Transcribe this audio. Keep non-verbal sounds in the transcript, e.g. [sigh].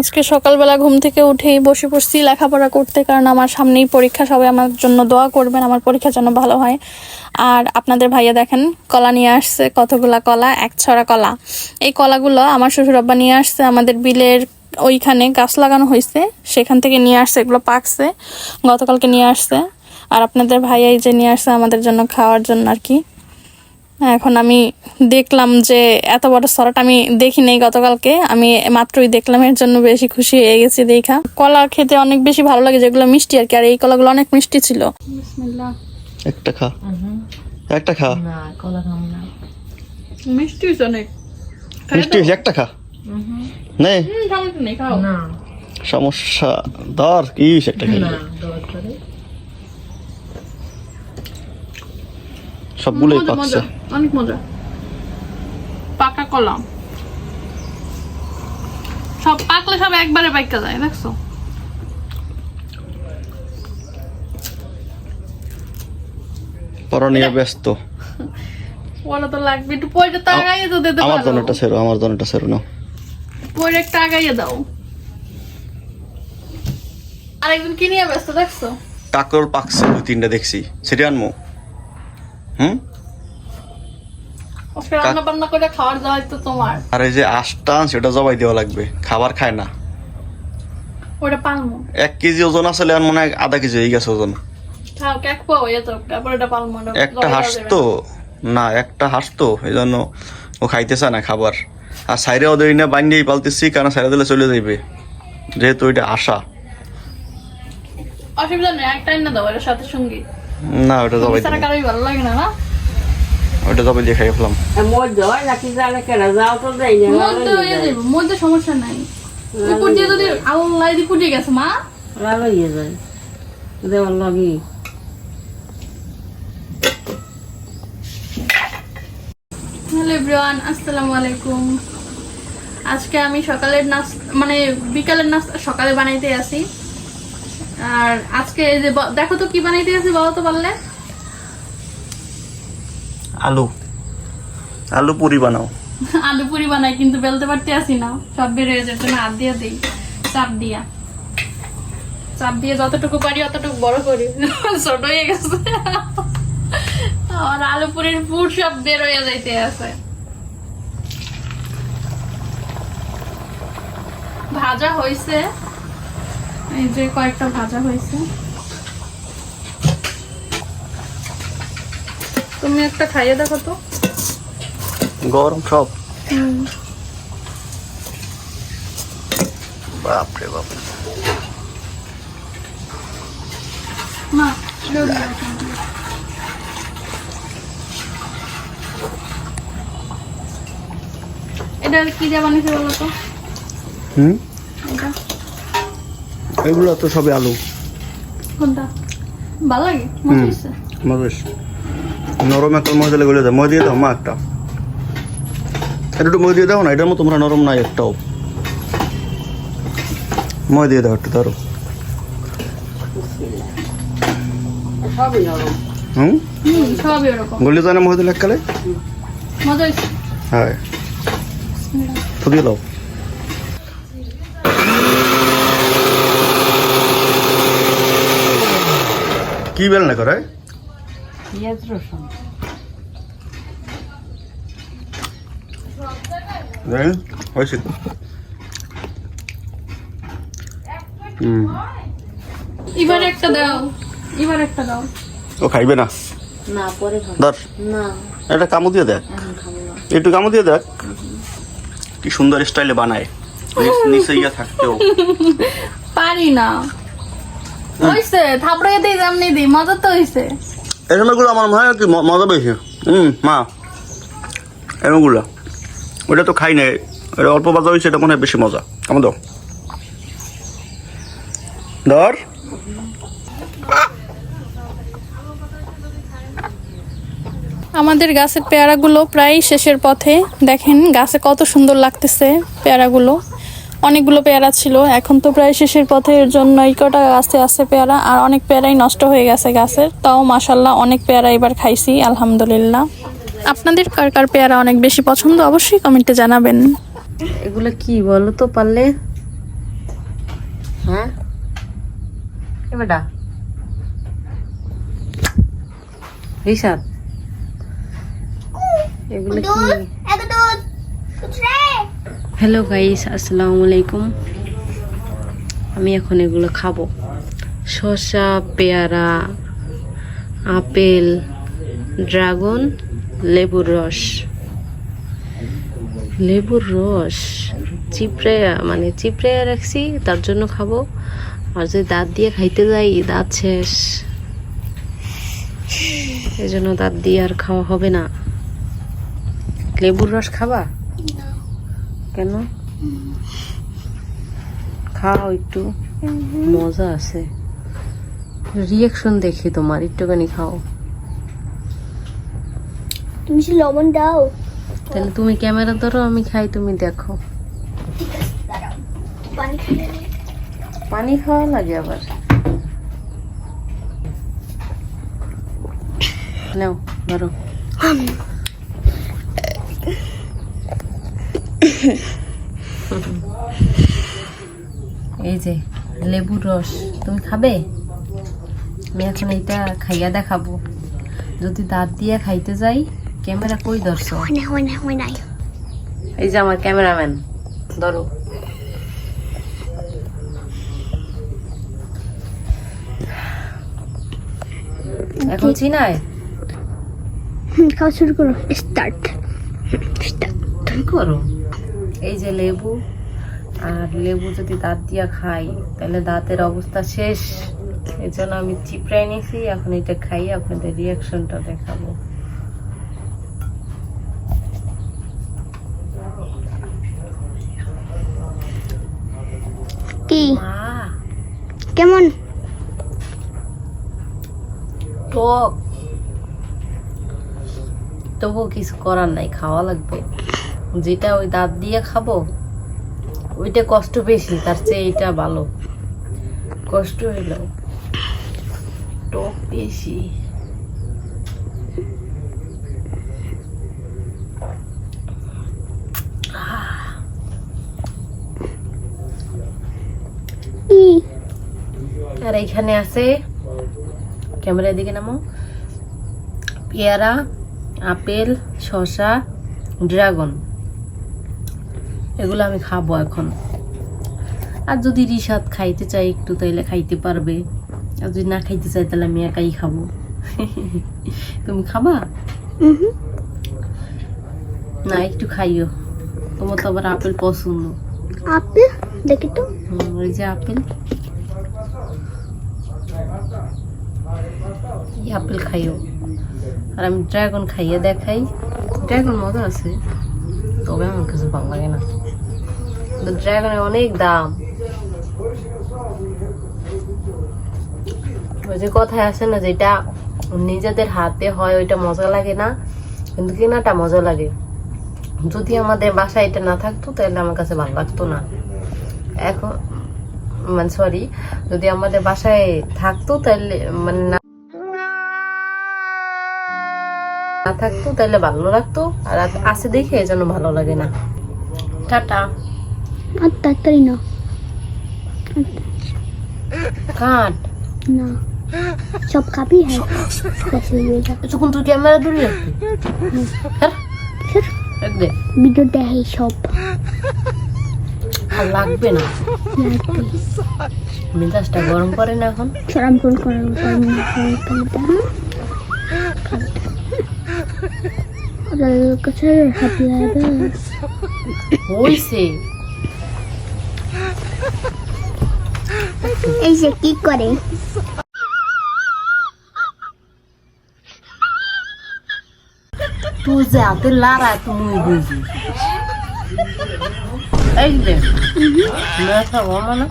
আজকে সকালবেলা ঘুম থেকে উঠেই বসে পড়ছি লেখাপড়া করতে, কারণ আমার সামনেই পরীক্ষা। সবাই আমার জন্য দোয়া করবেন, আমার পরীক্ষা যেন ভালো হয়। আর আপনাদের ভাইয়া দেখেন, কলা নিয়ে আসছে, কতগুলা কলা, এক ছড়া কলা। এই কলাগুলো আমার শ্বশুর আব্বা নিয়ে আসছে, আমাদের বিলের ওইখানে গাছ লাগানো হয়েছে, সেখান থেকে নিয়ে আসছে, এগুলো পাকছে, গতকালকে নিয়ে আসছে। আর আপনাদের ভাইয়া এই যে নিয়ে আসছে আমাদের জন্য খাওয়ার জন্য আর কি। এখন আমি দেখলাম যে এত বড় সরাটা আমি দেখি নাই গতকালকে। আমি মাত্রই দেখলাম এর জন্য বেশি খুশি হয়ে গেছি দেখা। কলা খেতে অনেক বেশি ভালো লাগে যেগুলো মিষ্টি আর কি আর এই কলাগুলো অনেক মিষ্টি ছিল। একটা খা। একটা খা। না কলা খাম না। মিষ্টি অনেক। মিষ্টি একটা খা। নে। না। সমস্যা ধর কি একটা না খেলে দর করে সবগুলোই পাকছে অনেক মজা। পাকা কলা সব পাকলে সব একবারে পাইকা যায় দেখছ? পড়া নিয়ে ব্যস্ত। [laughs] ওরা তো লাগবে একটু পয়টা তাগাইয়ে তো দিতে আমার জন্য একটা সেরো আমার জন্য একটা সেরো নাও। পয়টা একটা আগাইয়ে দাও। আরেকজন কি নিয়ে ব্যস্ত দেখছ? কাকরোল পাকছে দুই তিনটা দেখছি। সেটা আনমো? হুম? রান্না বান্না করে খাওয়ার দাওয়াই তো তোমার। আর এই যে আষ্টান সেটা জবাই দেওয়া লাগবে। খাবার খায় না। ওটা পালমো এক কেজি ওজন আসলে আর মনে হয় আধা কেজি হয়ে গেছে ওজন। একটা জবাই হাঁস তো? না। একটা হাঁস তো এই জন্য ও খাইতে চায় না খাবার। আর সাইরেও দেই না বান্ডিয়েই পালতেছি কারণ সাইরে দিলে চলে যাইবে। যেহেতু এটা আশা। অসুবিধা নেই একটা না দাও সাথে সঙ্গী। না ওটা জবাই সারা দিই কারোই ভালো লাগে না না? ওটা জবাই দিয়ে খাই ফেলাম। হয় নাকি জানে কেনা যাও তো না হয়ে যাবে মধ্যে সমস্যা নাই। উপর দিয়ে যদি আল্লাহ ফুটে গেছে মা? ভালো ইয়ে যায়। দেওয়ার লাগি। হ্যালো এভরিওয়ান আসসালামু আলাইকুম। আজকে আমি সকালের নাস্তা মানে বিকালের নাস্তা সকালে বানাইতে আসি। আর আজকে এই যে দেখো তো কি বানাইতে আসি বলো তো পারলে আলু। আলু পুরি বানাও। [laughs] আলু পুরি বানাই কিন্তু বেলতে পারতে আসি না। সব বের হয়ে যাচ্ছে না হাত দিয়ে দিই। চাপ দিয়া। চাপ দিয়ে যতটুকু পারি অতটুকু বড় করি। [laughs] ছোট হয়ে গেছে। আর আলু পুরির পুর সব বের হয়ে যাইতে আছে। ভাজা হয়েছে এই যে কয়েকটা ভাজা হয়েছে। তুমি একটা খাইয়ে দেখো তো। গরম সব। বাপরে বাপ। না এটা কি দিয়ে বানিয়েছে বলো তো? হুম? এটা। এগুলো তো সবই আলু। কোনটা? ভালো লাগে? মজা হুম। হয়েছে? আমার বেশ নরম একটা ময়দা লেগে যায় মই দিয়ে দাও মা একটা। এটা একটু মই দিয়ে দাও না এটার মতো তোমরা নরম নাই একটাও। মই দিয়ে দাও একটু ধরো। হুম? গলি যায় না মহিদা লেখালে মজা হয়েছে? হ্যাঁ। দাও। কি বেল না করে? পেঁয়াজ রসুন। দেখেন হয়েছে। হুম। এবার একটা দাও। এবার একটা দাও। ও খাইবে না। না পরে ধর। না। একটা কামু দিয়ে দেখ। একটু কামু দিয়ে দেখ। কি সুন্দর স্টাইলে বানায়। নিচ- থাকতেও। পারি না। থাপড়ে দিই দিই মজা তো হয়েছে এরমগুলো আমার মনে হয় কি মজা বেশি হুম মা। এরমগুলো। ওটা তো খাই নাই। এটা অল্প বাজা হয়েছে এটা মনে হয় বেশি মজা। আমার দাও। ধর। আমাদের গাছের পেয়ারাগুলো প্রায় শেষের পথে। দেখেন গাছে কত সুন্দর লাগতেছে পেয়ারাগুলো। অনেকগুলো পেয়ারা ছিল। এখন তো প্রায় শেষের পথে এর জন্য এই কটা গাছে আছে পেয়ারা আর অনেক পেয়ারাই নষ্ট হয়ে গেছে গাছের। তাও মাসাল্লাহ অনেক পেয়ারা এবার খাইছি আলহামদুলিল্লাহ। আপনাদের কার কার পেয়ারা অনেক বেশি পছন্দ অবশ্যই কমেন্টে জানাবেন। এগুলো কি বলো তো পারলে? হ্যাঁ? এ বেটা। রিসাদ এগুলো কি? হ্যালো গাইস আসসালামু আলাইকুম আমি এখন এগুলো খাব। শসা, পেয়ারা, আপেল, ড্রাগন, লেবুর রস। লেবুর রস? চিপড়ে মানে চিপড়ে রাখছি, তার জন্য খাব। আর যদি দাঁত দিয়ে খাইতে যাই, দাঁত শেষ। এই জন্য দাঁত দিয়ে আর খাওয়া হবে না। লেবুর রস খাবা? কেন খাও একটু। মজা আছে। রিয়াকশন দেখি তোমার একটুখানি খাও। তুমি লবণ দাও। তাহলে তুমি ক্যামেরা ধরো আমি খাই তুমি দেখো। পানি পানি খাওয়া লাগে আবার। নাও ধরো। এই যে লেবুর রস। তুমি খাবে? আমি এখন এটা খাইয়া দেখাবো। যদি দাঁত দিয়ে খাইতে যাই ক্যামেরা কই ধরছো? হয় না হয় না হয় না এই যে আমার ক্যামেরাম্যান ধরো। এখন চিনায়? খাওয়া শুরু করো। স্টার্ট স্টার্ট করো? এই যে লেবু আর লেবু যদি দাঁত দিয়া খাই তাহলে দাঁতের অবস্থা শেষ। এই জন্য আমি চিপড়াই নিয়েছি এখন এটা খাই আপনাদের রিয়াকশনটা দেখাবো। কি? কেমন? টক তবুও কিছু করার নাই খাওয়া লাগবে। যেটা ওই দাঁত দিয়ে খাব, ওইটা কষ্ট বেশি, তার চেয়ে এটা ভালো। কষ্ট হইল টক বেশি। আর এইখানে আছে, ক্যামেরার দিকে নামো, পেয়ারা, আপেল, শসা, ড্রাগন। এগুলো আমি খাব এখন। আর যদি রিসাদ খাইতে চাই একটু তাইলে খাইতে পারবে। আর যদি না খাইতে চাই তাহলে আমি একাই খাব। তুমি খাবা? না একটু খাইও। তোমার তো আবার আপেল পছন্দ। আপেল? দেখি তো। ওই যে আপেল। আপেল খাইও। আর আমি ড্রাগন খাইয়ে দেখাই। ড্রাগন মজা আছে। তবে আমার কিছু ভালো লাগে না। কথায় না যেটা নিজেদের হাতে হয়, ওইটা মজা লাগে না। কিন্তু কেনাটা মজা লাগে। যদি আমাদের বাসায় এটা না থাকতো, তাহলে আমার কাছে ভালো লাগতো না। এখন মানে সরি যদি আমাদের বাসায় থাকতো, তাহলে মানে না না থাকতো, তাহলে ভালো লাগতো। আর আছে দেখে যেন ভালো লাগে না। টাটা। আর তাড়াতাড়ি না কাট। না। সব খাবি হ্যাঁ? তখন তুই ক্যামেরা রাখবি? হ্যাঁ। ভিডিও দেখে সব। আর লাগবে না। মেজাজটা গরম করে না এখন। সরাম ফোন করার পারব না আপনাদের কাছে হাতে লাগবে হইছে এই যে কি করে? তুই যে হাতে লারা তুমি বুঝি। এই দে মেয়েটা মানে?